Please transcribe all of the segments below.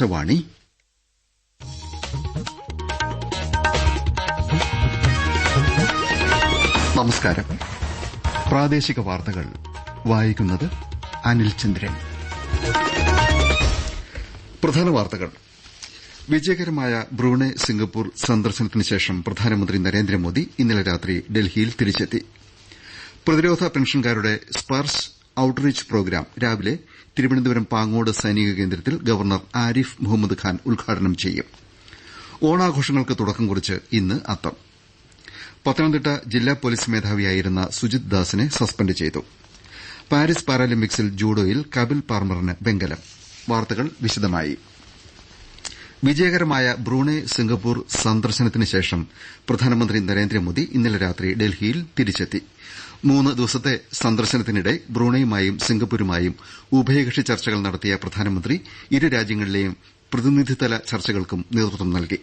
ആകാശവാണി നമസ്കാരം. പ്രാദേശിക വാർത്തകൾ. വായിക്കുന്നത് അനിൽ ചന്ദ്രൻ. പ്രധാന വാർത്തകൾ. വിജയകരമായ ബ്രൂണെ സിംഗപ്പൂർ സന്ദർശനത്തിന് ശേഷം പ്രധാനമന്ത്രി നരേന്ദ്രമോദി ഇന്നലെ രാത്രി ഡൽഹിയിൽ തിരിച്ചെത്തി. പ്രതിരോധ പെൻഷൻകാരുടെ സ്പർശ് ഔട്ട്റീച്ച് പ്രോഗ്രാം രാവിലെ തിരുവനന്തപുരം പാങ്ങോട് സൈനിക കേന്ദ്രത്തിൽ ഗവർണർ ആരിഫ് മുഹമ്മദ് ഖാൻ ഉദ്ഘാടനം ചെയ്യും. ഓണാഘോഷങ്ങൾക്ക് തുടക്കം കുറിച്ച് ഇന്ന് അത്തം. പത്തനംതിട്ട ജില്ലാ പോലീസ് മേധാവിയായിരുന്ന സുജിത് ദാസിനെ സസ്പെൻഡ് ചെയ്തു. പാരീസ് പാരാലിമ്പിക്സിൽ ജൂഡോയിൽ കപിൽ പാർമറിന് വെങ്കലം. വാർത്തകൾ വിശദമായി. വിജയകരമായ ബ്രൂണെ സിംഗപ്പൂർ സന്ദർശനത്തിന് ശേഷം പ്രധാനമന്ത്രി നരേന്ദ്രമോദി ഇന്നലെ രാത്രി ഡൽഹിയിൽ തിരിച്ചെത്തി. മൂന്ന് ദിവസത്തെ സന്ദർശനത്തിനിടെ ബ്രൂണയുമായും സിംഗപ്പൂരുമായും ഉഭയകക്ഷി ചർച്ചകൾ നടത്തിയ പ്രധാനമന്ത്രി ഇരു രാജ്യങ്ങളിലെയും പ്രതിനിധിതല ചർച്ചകൾക്കും നേതൃത്വം നൽകി.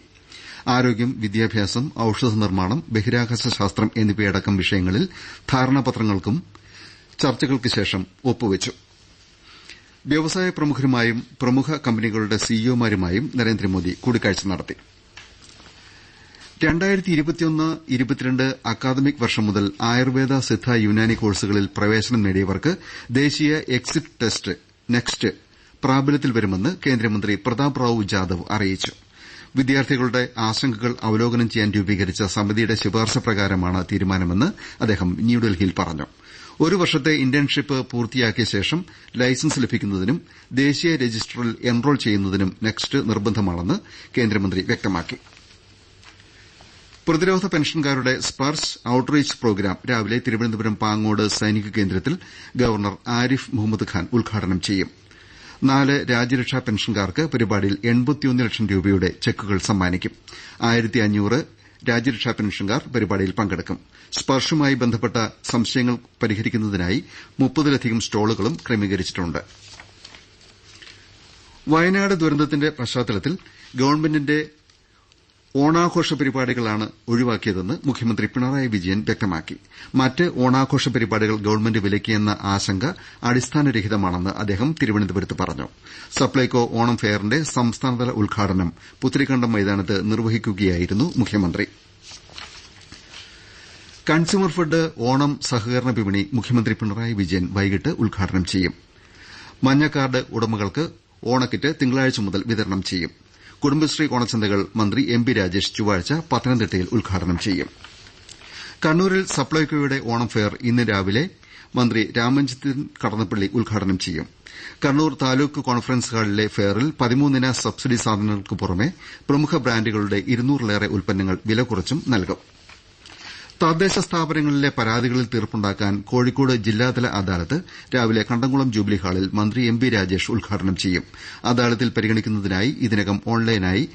ആരോഗ്യം വിദ്യാഭ്യാസം ഔഷധ നിർമ്മാണം ബഹിരാകാശ ശാസ്ത്രം എന്നിവയടക്കം വിഷയങ്ങളിൽ ധാരണാപത്രങ്ങൾക്കും ചർച്ചകൾക്ക് ശേഷം ഒപ്പുവച്ചു. വ്യവസായ പ്രമുഖരുമായും പ്രമുഖ കമ്പനികളുടെ സിഇഒമാരുമായും നരേന്ദ്രമോദി കൂടിക്കാഴ്ച നടത്തി അക്കാദമിക് വർഷം മുതൽ ആയുർവേദ സിദ്ധ യുനാനി കോഴ്സുകളിൽ പ്രവേശനം നേടിയവർക്ക് ദേശീയ എക്സിറ്റ് ടെസ്റ്റ് നെക്സ്റ്റ് പ്രാബല്യത്തിൽ വരുമെന്ന് കേന്ദ്രമന്ത്രി പ്രതാപ് റാവു ജാദവ് അറിയിച്ചു. വിദ്യാർത്ഥികളുടെ ആശങ്കകൾ അവലോകനം ചെയ്യാൻ രൂപീകരിച്ച സമിതിയുടെ ശുപാർശ പ്രകാരമാണ് തീരുമാനമെന്ന് അദ്ദേഹം ന്യൂഡൽഹിയിൽ പറഞ്ഞു. ഒരു വർഷത്തെ ഇന്റേൺഷിപ്പ് പൂർത്തിയാക്കിയ ശേഷം ലൈസൻസ് ലഭിക്കുന്നതിനും ദേശീയ രജിസ്റ്ററിൽ എൻറോൾ ചെയ്യുന്നതിനും നെക്സ്റ്റ് നിർബന്ധമാണെന്ന് കേന്ദ്രമന്ത്രി വ്യക്തമാക്കി. പ്രതിരോധ പെൻഷൻകാരുടെ സ്പർശ് ഔട്ട്റീച്ച് പ്രോഗ്രാം രാവിലെ തിരുവനന്തപുരം പാങ്ങോട് സൈനിക കേന്ദ്രത്തിൽ ഗവർണർ ആരിഫ് മുഹമ്മദ് ഖാൻ ഉദ്ഘാടനം ചെയ്യും. നാല് രാജ്യരക്ഷാ പെൻഷൻകാർക്ക് പരിപാടിയിൽ ലക്ഷം രൂപയുടെ ചെക്കുകൾ സമ്മാനിക്കും. രാജ്യരക്ഷാ പെൻഷൻകാർ പരിപാടിയിൽ പങ്കെടുക്കും. സ്പർശുമായി ബന്ധപ്പെട്ട സംശയങ്ങൾ പരിഹരിക്കുന്നതിനായി മുപ്പതിലധികം സ്റ്റോളുകളും ക്രമീകരിച്ചിട്ടുണ്ട്. വയനാട് ദുരന്തത്തിന്റെ പശ്ചാത്തലത്തിൽ ഗവൺമെന്റിന്റെ ഓണാഘോഷ പരിപാടികളാണ് ഒഴിവാക്കിയതെന്ന് മുഖ്യമന്ത്രി പിണറായി വിജയൻ വ്യക്തമാക്കി. മറ്റ് ഓണാഘോഷ പരിപാടികൾ ഗവൺമെന്റ് വിലക്കിയെന്ന ആശങ്ക അടിസ്ഥാനരഹിതമാണെന്ന് അദ്ദേഹം തിരുവനന്തപുരത്ത് പറഞ്ഞു. സപ്ലൈകോ ഓണം ഫെയറിന്റെ സംസ്ഥാനതല ഉദ്ഘാടനം പുത്തരിക്കണ്ടം മൈതാനത്ത് നിർവഹിക്കുകയായിരുന്നു മുഖ്യമന്ത്രി. കൺസ്യൂമർ ഫെഡ് ഓണം സഹകരണ വിപണി മുഖ്യമന്ത്രി പിണറായി വിജയൻ വൈകിട്ട് ഉദ്ഘാടനം ചെയ്യും. മഞ്ഞക്കാർഡ് ഉടമകൾക്ക് ഓണക്കിറ്റ് തിങ്കളാഴ്ച മുതൽ വിതരണം ചെയ്യും. കുടുംബശ്രീ ഓണച്ചന്തകൾ മന്ത്രി എം പി രാജേഷ് ചൊവ്വാഴ്ച പത്തനംതിട്ടയിൽ ഉദ്ഘാടനം ചെയ്യും. കണ്ണൂരിൽ സപ്ലൈകോയുടെ ഓണം ഫെയർ ഇന്ന് രാവിലെ മന്ത്രി രാമചന്ദ്രൻ കടന്നപ്പള്ളി ഉദ്ഘാടനം ചെയ്യും. കണ്ണൂർ താലൂക്ക് കോൺഫറൻസ് ഹാളിലെ ഫെയറിൽ പതിമൂന്നിന സബ്സിഡി സാധനങ്ങൾക്ക് പുറമെ പ്രമുഖ ബ്രാൻഡുകളുടെ ഇരുന്നൂറിലേറെ ഉൽപ്പന്നങ്ങൾ വില കുറച്ചും നൽകും. തദ്ദേശ സ്ഥാപനങ്ങളിലെ പരാതികളിൽ തീർപ്പുണ്ടാക്കാൻ കോഴിക്കോട് ജില്ലാതല അദാലത്ത് രാവിലെ കണ്ടംകുളം ജൂബിലി ഹാളിൽ മന്ത്രി എം വി രാജേഷ് ഉദ്ഘാടനം ചെയ്യും. അദാലത്തിൽ പരിഗണിക്കുന്നതിനായി ഇതിനകം ഓൺലൈനായി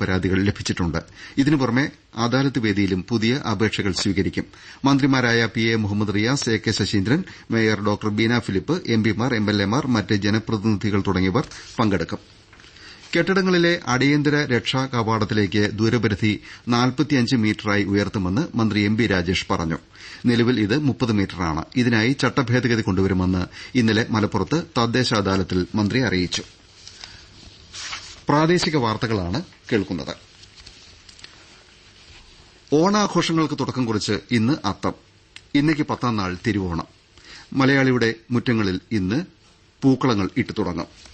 പരാതികൾ ലഭിച്ചിട്ടുണ്ട്. ഇതിനു പുറമെ അദാലത്ത് വേദിയിലും പുതിയ അപേക്ഷകൾ സ്വീകരിക്കും. മന്ത്രിമാരായ P A Muhammad Riyas A K Saseendran mayor doctor Beena Philip എംപിമാർ എംഎൽഎമാർ മറ്റ് ജനപ്രതിനിധികൾ തുടങ്ങിയവർ പങ്കെടുക്കും. കെട്ടിടങ്ങളിലെ അടിയന്തര രക്ഷാ കവാടത്തിലേക്ക് ദൂരപരിധി നാൽപ്പത്തിയഞ്ച് മീറ്ററായി ഉയർത്തുമെന്ന് മന്ത്രി എം ബി രാജേഷ് പറഞ്ഞു. നിലവിൽ ഇത് മുപ്പത് മീറ്ററാണ്. ഇതിനായി ചട്ടഭേദഗതി കൊണ്ടുവരുമെന്ന് ഇന്നലെ മലപ്പുറത്ത് തദ്ദേശ അദാലത്തിൽ മന്ത്രി അറിയിച്ചു. ഓണാഘോഷങ്ങൾക്ക് തുടക്കം കുറിച്ച് ഇന്ന് അത്തം. ഇന്നേക്ക് പത്താം നാൾ തിരുവോണം. മലയാളിയുടെ മുറ്റങ്ങളിൽ ഇന്ന് പൂക്കളങ്ങൾ ഇട്ടുതുടങ്ങും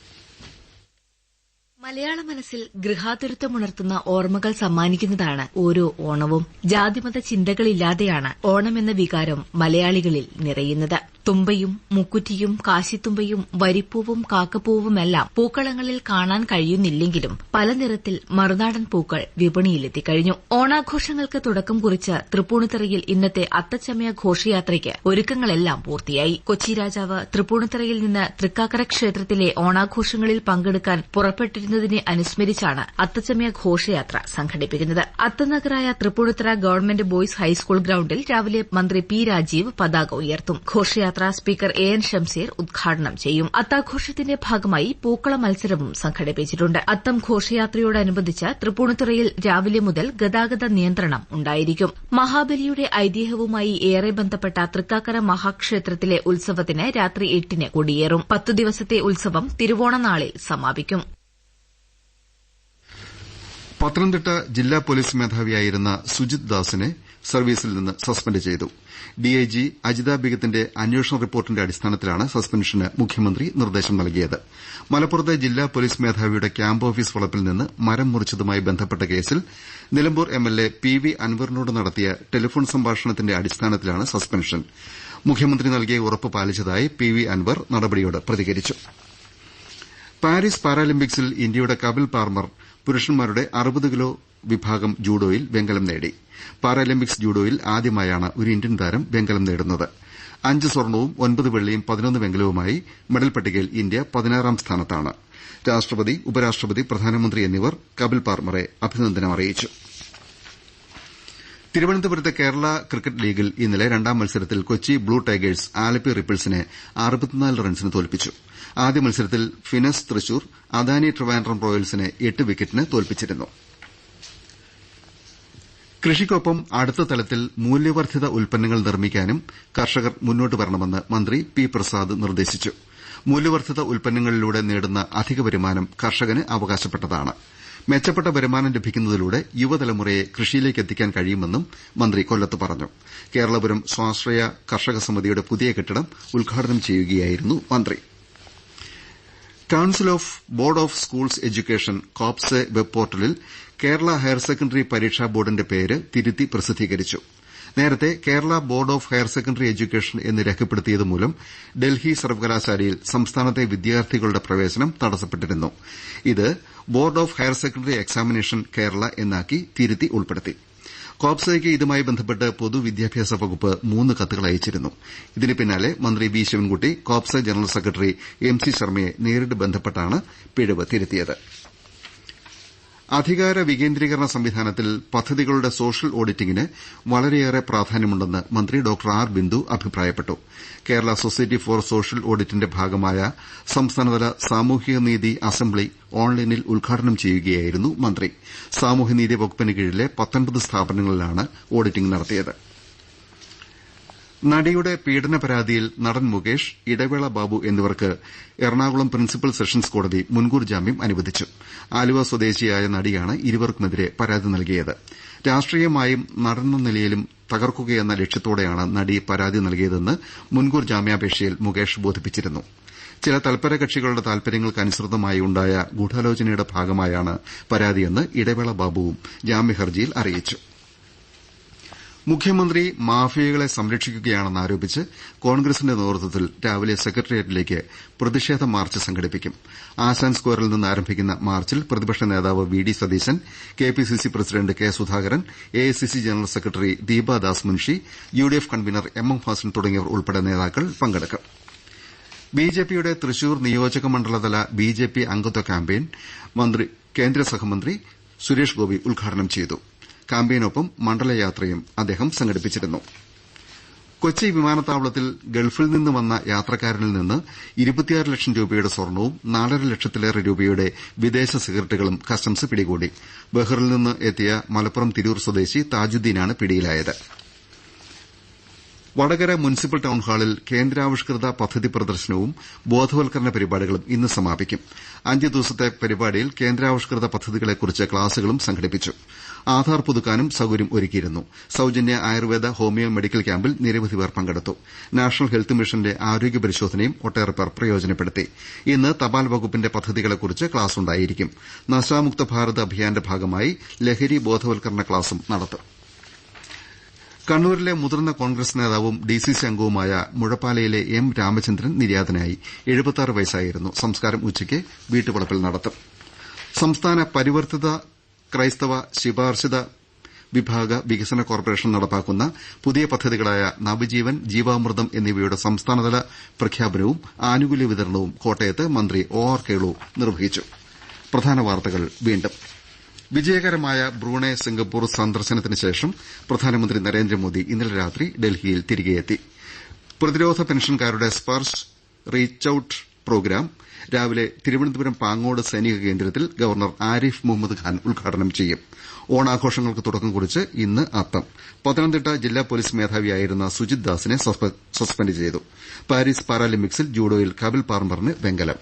മലയാള മനസ്സിൽ ഗൃഹാതുരത്വമുണർത്തുന്ന ഓർമ്മകൾ സമ്മാനിക്കുന്നതാണ് ഓരോ ഓണവും. ജാതിമത ചിന്തകളില്ലാതെയാണ് ഓണമെന്ന വികാരം മലയാളികളിൽ നിറയുന്നത്. തുമ്പയും മുക്കുറ്റിയും കാശിത്തുമ്പയും വരിപ്പൂവും കാക്കപ്പൂവുമെല്ലാം പൂക്കളങ്ങളിൽ കാണാൻ കഴിയുന്നില്ലെങ്കിലും പല നിറത്തിൽ മറുനാടൻ പൂക്കൾ വിപണിയിലെത്തിക്കഴിഞ്ഞു. ഓണാഘോഷങ്ങൾക്ക് തുടക്കം കുറിച്ച് തൃപ്പൂണിത്തറയിൽ ഇന്നത്തെ അത്തച്ചമയ ഘോഷയാത്രയ്ക്ക് ഒരുക്കങ്ങളെല്ലാം പൂർത്തിയായി. കൊച്ചി രാജാവ് തൃപ്പൂണിത്തറയിൽ നിന്ന് തൃക്കാക്കര ക്ഷേത്രത്തിലെ ഓണാഘോഷങ്ങളിൽ പങ്കെടുക്കാൻ പുറപ്പെട്ടിരുന്നതിനെ അനുസ്മരിച്ചാണ് അത്തച്ചമയ ഘോഷയാത്ര സംഘടിപ്പിക്കുന്നത്. അത്തനഗറായ Thrippunithura government boys high school ഗ്രൌണ്ടിൽ രാവിലെ മന്ത്രി പി രാജീവ് പതാക ഉയർത്തും. ഘോഷയാത്ര സ്പീക്കർ എ എൻ ഷംസീർ ഉദ്ഘാടനം ചെയ്യും. അത്താഘോഷത്തിന്റെ ഭാഗമായി പൂക്കള മത്സരവും സംഘടിപ്പിച്ചിട്ടുണ്ട്. അത്തം ഘോഷയാത്രയോടനുബന്ധിച്ച് തൃപ്പൂണിത്തുറയിൽ രാവിലെ മുതൽ ഗതാഗത നിയന്ത്രണം ഉണ്ടായിരിക്കും. മഹാബലിയുടെ ഐതിഹ്യവുമായി ഏറെ ബന്ധപ്പെട്ട തൃക്കാക്കര മഹാക്ഷേത്രത്തിലെ ഉത്സവത്തിന് രാത്രി എട്ടിന് കൊടിയേറും. പത്തു ദിവസത്തെ ഉത്സവം തിരുവോണനാളിൽ സമാപിക്കും. പത്തനംതിട്ട ജില്ലാ പോലീസ് മേധാവിയായിരുന്ന സുജിത് ദാസിനെ സർവീസിൽ നിന്ന് സസ്പെൻഡ് ചെയ്തു. ഡിഐജി അജിത ബിഗത്തിന്റെ അന്വേഷണ റിപ്പോർട്ടിന്റെ അടിസ്ഥാനത്തിലാണ് സസ്പെൻഷന് മുഖ്യമന്ത്രി നിർദ്ദേശം നൽകിയത്. മലപ്പുറത്തെ ജില്ലാ പോലീസ് മേധാവിയുടെ ക്യാമ്പ് ഓഫീസ് വളപ്പിൽ നിന്ന് മരം മുറിച്ചതുമായി ബന്ധപ്പെട്ട കേസിൽ നിലമ്പൂർ എംഎൽഎ പി വി അൻവറിനോട് നടത്തിയ ടെലിഫോൺ സംഭാഷണത്തിന്റെ അടിസ്ഥാനത്തിലാണ് സസ്പെൻഷൻ. മുഖ്യമന്ത്രി നൽകിയ ഉറപ്പ് പാലിച്ചതായി പി വി അൻവർ നടപടിയോട് പ്രതികരിച്ചു. പാരീസ് പാരാലിമ്പിക്സിൽ ഇന്ത്യയുടെ കപിൽ പാർമർ പുരുഷന്മാരുടെ അറുപത് കിലോ വിഭാഗം ജൂഡോയിൽ വെങ്കലം നേടി. പാരാലിമ്പിക്സ് ജൂഡോയിൽ ആദ്യമായാണ് ഒരു ഇന്ത്യൻ താരം വെങ്കലം നേടുന്നത്. അഞ്ച് സ്വർണവും ഒൻപത് വെള്ളിയും പതിനൊന്ന് വെങ്കലവുമായി മെഡൽ പട്ടികയിൽ ഇന്ത്യ പതിനാറാം സ്ഥാനത്താണ്. രാഷ്ട്രപതി ഉപരാഷ്ട്രപതി പ്രധാനമന്ത്രി എന്നിവർ കപിൽ പാർമറെ അഭിനന്ദനം അറിയിച്ചു. തിരുവനന്തപുരത്ത് കേരള ക്രിക്കറ്റ് ലീഗിൽ ഇന്നലെ രണ്ടാം മത്സരത്തിൽ കൊച്ചി ബ്ലൂ ടൈഗേഴ്സ് ആലപ്പി റിപ്പിൾസിനെ റൺസിന് തോൽപ്പിച്ചു. ആദ്യ മത്സരത്തിൽ ഫിനസ് തൃശൂർ അദാനി ട്രിവാൻഡ്രം റോയൽസിനെ എട്ട് വിക്കറ്റിന് തോൽപ്പിച്ചിരുന്നു. കൃഷിക്കൊപ്പം അടുത്ത തലത്തിൽ മൂല്യവർദ്ധിത ഉൽപ്പന്നങ്ങൾ നിർമ്മിക്കാനും കർഷകർ മുന്നോട്ട് വരണമെന്ന് മന്ത്രി പി പ്രസാദ് നിർദ്ദേശിച്ചു. മൂല്യവർദ്ധിത ഉൽപ്പന്നങ്ങളിലൂടെ നേടുന്ന അധിക വരുമാനം കർഷകന് അവകാശപ്പെട്ടതാണ്. മെച്ചപ്പെട്ട വരുമാനം ലഭിക്കുന്നതിലൂടെ യുവതലമുറയെ കൃഷിയിലേക്ക് എത്തിക്കാൻ കഴിയുമെന്നും മന്ത്രി കൊല്ലത്ത് പറഞ്ഞു. കേരളപുരം സ്വാശ്രയ കർഷക സമിതിയുടെ പുതിയ കെട്ടിടം ഉദ്ഘാടനം ചെയ്യുകയായിരുന്നു മന്ത്രി. Council of board of schools education COBSE web പോർട്ടലിൽ കേരള ഹയർ സെക്കൻഡറി പരീക്ഷാ ബോർഡിന്റെ പേര് തിരുത്തി പ്രസിദ്ധീകരിച്ചു. നേരത്തെ Kerala board of higher secondary education എന്ന് രേഖപ്പെടുത്തിയത് മൂലം ഡൽഹി സർവകലാശാലയിൽ സംസ്ഥാനത്തെ വിദ്യാർത്ഥികളുടെ പ്രവേശനം തടസ്സപ്പെട്ടിരുന്നു. ഇത് board of higher secondary examination Kerala എന്നാക്കി തിരുത്തി ഉൾപ്പെടുത്തി. കോപ്സയ്ക്ക് ഇതുമായി ബന്ധപ്പെട്ട് പൊതുവിദ്യാഭ്യാസ വകുപ്പ് മൂന്ന് കത്തുകൾ അയച്ചിരുന്നു. ഇതിന് പിന്നാലെ മന്ത്രി V Sivankutty COBSE general secretary M C ശർമ്മയെ നേരിട്ട് ബന്ധപ്പെട്ടാണ് പിഴവ് തിരുത്തിയത്. അധികാര വികേന്ദ്രീകരണ സംവിധാനത്തിൽ പദ്ധതികളുടെ സോഷ്യൽ ഓഡിറ്റിംഗിന് വളരെയേറെ പ്രാധാന്യമുണ്ടെന്ന് മന്ത്രി ഡോക്ടർ ആർ. ബിന്ദു അഭിപ്രായപ്പെട്ടു. കേരള സൊസൈറ്റി ഫോർ സോഷ്യൽ ഓഡിറ്റിന്റെ ഭാഗമായ സംസ്ഥാനതല സാമൂഹികനീതി അസംബ്ലി ഓൺലൈനിൽ ഉദ്ഘാടനം ചെയ്യുകയായിരുന്നു മന്ത്രി. സാമൂഹ്യനീതി വകുപ്പിന് കീഴിലെ സ്ഥാപനങ്ങളിലാണ് ഓഡിറ്റിംഗ് നടത്തിയത്. നടിയുടെ പീഡന പരാതിയിൽ നടൻ മുകേഷ് ഇടവേള ബാബു എന്നിവർക്ക് എറണാകുളം പ്രിൻസിപ്പൽ സെഷൻസ് കോടതി മുൻകൂർ ജാമ്യം അനുവദിച്ചു. ആലുവ സ്വദേശിയായ നടിയാണ് ഇരുവർക്കുമെതിരെ പരാതി നൽകിയത്. രാഷ്ട്രീയമായും നടനെന്ന നിലയിലും തകർക്കുകയെന്ന ലക്ഷ്യത്തോടെയാണ് നടി പരാതി നൽകിയതെന്ന് മുൻകൂർ ജാമ്യാപേക്ഷയിൽ മുകേഷ് ബോധിപ്പിച്ചിരുന്നു. ചില തൽപര കക്ഷികളുടെ താൽപര്യങ്ങൾക്കനുസൃതമായി ഉണ്ടായ ഗൂഢാലോചനയുടെ ഭാഗമായാണ് പരാതിയെന്ന് ഇടവേള ബാബുവും ജാമ്യഹർജിയിൽ അറിയിച്ചു. മുഖ്യമന്ത്രി മാഫിയകളെ സംരക്ഷിക്കുകയാണെന്ന് ആരോപിച്ച് കോൺഗ്രസിന്റെ നേതൃത്വത്തിൽ രാവിലെ സെക്രട്ടേറിയറ്റിലേക്ക് പ്രതിഷേധ മാർച്ച് സംഘടിപ്പിക്കും. ആശാൻ സ്ക്വയറിൽ നിന്ന് ആരംഭിക്കുന്ന മാർച്ചിൽ പ്രതിപക്ഷ നേതാവ് V D Satheesan K P C C president K Sudhakaran A I C C general secretary Deepa Das Munshi U D F convener M M Hassan തുടങ്ങിയവർ ഉൾപ്പെടെ നേതാക്കൾ പങ്കെടുക്കും. ബിജെപിയുടെ തൃശൂർ നിയോജക മണ്ഡലതല ബിജെപി അംഗത്വ ക്യാമ്പയിൻ കേന്ദ്ര സഹമന്ത്രി സുരേഷ് ഗോപി ഉദ്ഘാടനം ചെയ്തു. ക്യാമ്പയിനൊപ്പം മണ്ഡലയാത്രയും അദ്ദേഹം സംഘടിപ്പിച്ചിരുന്നു. കൊച്ചി വിമാനത്താവളത്തിൽ ഗൾഫിൽ നിന്ന് വന്ന യാത്രക്കാരനിൽ നിന്ന് ഇരുപത്തിയാറ് ലക്ഷം രൂപയുടെ സ്വർണവും നാലര ലക്ഷത്തിലേറെ രൂപയുടെ വിദേശ സിഗരറ്റുകളും കസ്റ്റംസ് പിടികൂടി. ബഹ്റിൽ നിന്ന് എത്തിയ മലപ്പുറം തിരൂർ സ്വദേശി താജുദ്ദീനാണ് പിടിയിലായത്. വടകര മുനിസിപ്പൽ ടൌൺഹാളിൽ കേന്ദ്രാവിഷ്കൃത പദ്ധതി പ്രദർശനവും ബോധവൽക്കരണ പരിപാടികളും ഇന്ന് സമാപിക്കും. അഞ്ച് ദിവസത്തെ പരിപാടിയിൽ കേന്ദ്രാവിഷ്കൃത പദ്ധതികളെക്കുറിച്ച് ക്ലാസുകളും സംഘടിപ്പിച്ചു. ആധാർ പുതുക്കാനും സൌകര്യം ഒരുക്കിയിരുന്നു. സൌജന്യ ആയുർവേദ ഹോമിയോ മെഡിക്കൽ ക്യാമ്പിൽ നിരവധി പേർ പങ്കെടുത്തു. നാഷണൽ ഹെൽത്ത് മിഷന്റെ ആരോഗ്യ പരിശോധനയും ഒട്ടേറെ പേർ പ്രയോജനപ്പെടുത്തി. ഇന്ന് തപാൽ വകുപ്പിന്റെ പദ്ധതികളെക്കുറിച്ച് ക്ലാസുണ്ടായിരിക്കും. നശാമുക്ത ഭാരത് അഭിയാന്റെ ഭാഗമായി ലഹരി ബോധവൽക്കരണ ക്ലാസും നടത്തും. കണ്ണൂരിലെ മുതിർന്ന കോൺഗ്രസ് നേതാവും ഡിസിസി അംഗവുമായ മുഴപ്പാലയിലെ എം രാമചന്ദ്രൻ നിര്യാതനായി. വയസ്സായിരുന്നു. സംസ്കാരം ഉച്ചയ്ക്ക് വീട്ടുവളപ്പിൽ നടത്തും. സംസ്ഥാന പരിവർത്തിത ക്രൈസ്തവ ശിപാർശിത വിഭാഗ വികസന കോർപ്പറേഷൻ നടപ്പാക്കുന്ന പുതിയ പദ്ധതികളായ നവജീവൻ ജീവാമൃതം എന്നിവയുടെ സംസ്ഥാനതല പ്രഖ്യാപനവും ആനുകൂല്യ വിതരണവും കോട്ടയത്ത് മന്ത്രി ഒ ആർ കേളു നിർവഹിച്ചു. വിജയകരമായ ബ്രൂണെ സിംഗപ്പൂർ സന്ദർശനത്തിന് ശേഷം പ്രധാനമന്ത്രി നരേന്ദ്രമോദി ഇന്നലെ രാത്രി ഡൽഹിയിൽ തിരികെയെത്തി പ്രതിരോധ പെൻഷൻകാരുടെ സ്പർശ് റീച്ച് ഔട്ട് പ്രോഗ്രാം രാവിലെ തിരുവനന്തപുരം പാങ്ങോട് സൈനിക കേന്ദ്രത്തിൽ ഗവർണർ ആരിഫ് മുഹമ്മദ് ഖാൻ ഉദ്ഘാടനം ചെയ്യും. ഓണാഘോഷങ്ങൾക്ക് തുടക്കം കുറിച്ച് ഇന്ന് അത്തം. പത്തനംതിട്ട ജില്ലാ പോലീസ് മേധാവിയായിരുന്ന സുജിത് ദാസിനെ സസ്പെൻഡ് ചെയ്തു. പാരീസ് പാരാലിമ്പിക്സിൽ ജൂഡോയിൽ കപിൽ പാർമറിന് വെങ്കലം.